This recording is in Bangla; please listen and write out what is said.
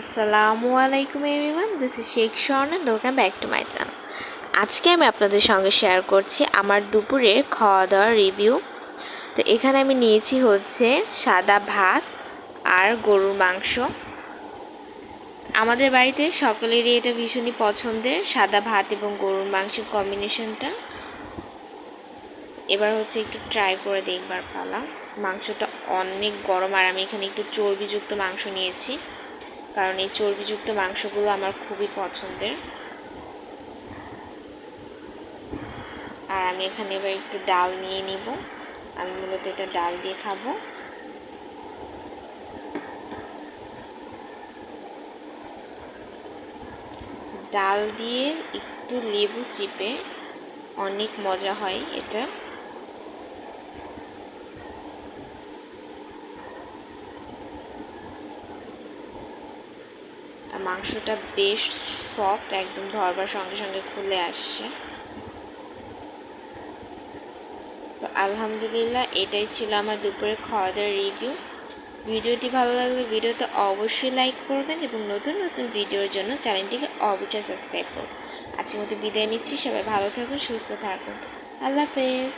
আসসালামু আলাইকুম everyone this is Sheikh Shorn and welcome back to my channel আজকে আমি আপনাদের সঙ্গে শেয়ার করছি আমার দুপুরের খাওয়া দাওয়ার রিভিউ তো এখানে আমি নিয়েছি হচ্ছে সাদা ভাত আর গরুর মাংস। আমাদের বাড়িতে সকলেরই এটা ভীষণই পছন্দের, সাদা ভাত এবং গরুর মাংসের কম্বিনেশনটা এবার হচ্ছে একটু ট্রাই করে দেখবার পালা। মাংসটা অনেক গরম, আর আমি এখানে একটু চর্বিযুক্ত মাংস নিয়েছি। কারণ এই চর্বিযুক্ত মাংসগুলো আমার খুবই পছন্দের। আর আমি এখানে এবার একটু ডাল নিয়ে নিব। আমি মূলত এটা ডাল দিয়ে খাব। ডাল দিয়ে একটু লেবু চিপে, অনেক মজা হয় এটা। আর মাংসটা বেশ সফট একদম ধরবার সঙ্গে সঙ্গে খুলে আসছে। তো আলহামদুলিল্লাহ, এটাই ছিল আমার দুপুরে খাওয়া দাওয়ার রিভিউ ভিডিওটি ভালো লাগলে ভিডিওতে অবশ্যই লাইক করবেন এবং নতুন নতুন ভিডিওর জন্য চ্যানেলটিকে অবশ্যই সাবস্ক্রাইব করুন আজকের মতো বিদায় নিচ্ছি, সবাই ভালো থাকুন, সুস্থ থাকুন। আল্লাহ হাফেজ।